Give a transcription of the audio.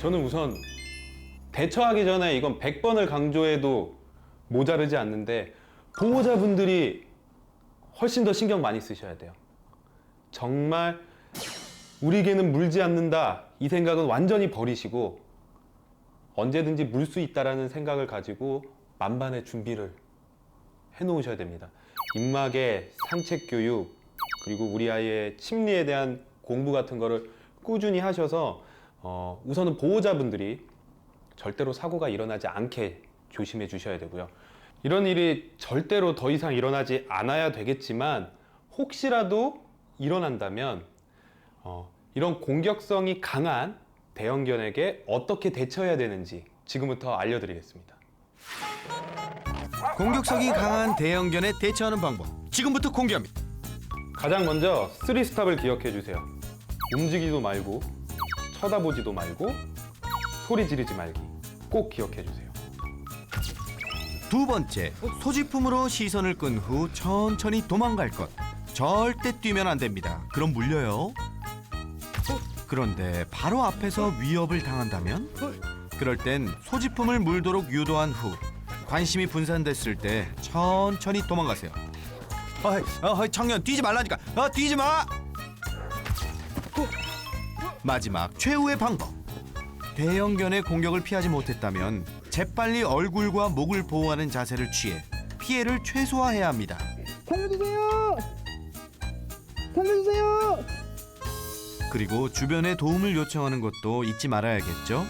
저는 우선 대처하기 전에 이건 100번을 강조해도 모자르지 않는데 보호자분들이 훨씬 더 신경 많이 쓰셔야 돼요. 정말 우리 개는 물지 않는다 이 생각은 완전히 버리시고 언제든지 물 수 있다라는 생각을 가지고 만반의 준비를 해 놓으셔야 됩니다. 입막의 산책 교육 그리고 우리 아이의 심리에 대한 공부 같은 거를 꾸준히 하셔서 어, 우선은 보호자분들이 절대로 사고가 일어나지 않게 조심해 주셔야 되고요. 이런 일이 절대로 더 이상 일어나지 않아야 되겠지만 혹시라도 일어난다면 어, 이런 공격성이 강한 대형견에게 어떻게 대처해야 되는지 지금부터 알려드리겠습니다. 공격성이 강한 대형견에 대처하는 방법 지금부터 공개합니다. 가장 먼저 쓰리 스탑을 기억해 주세요. 움직이지도 말고 쳐다보지도 말고 소리 지르지 말기 꼭 기억해 주세요. 두 번째, 소지품으로 시선을 끈 후 천천히 도망갈 것. 절대 뛰면 안 됩니다. 그럼 물려요. 그런데 바로 앞에서 위협을 당한다면? 그럴 땐 소지품을 물도록 유도한 후 관심이 분산됐을 때 천천히 도망가세요. 어이, 어이, 청년 뛰지 말라니까. 어, 뛰지 마. 마지막 최후의 방법. 대형견의 공격을 피하지 못했다면 재빨리 얼굴과 목을 보호하는 자세를 취해 피해를 최소화해야 합니다. 살려주세요! 살려주세요! 그리고 주변에 도움을 요청하는 것도 잊지 말아야겠죠.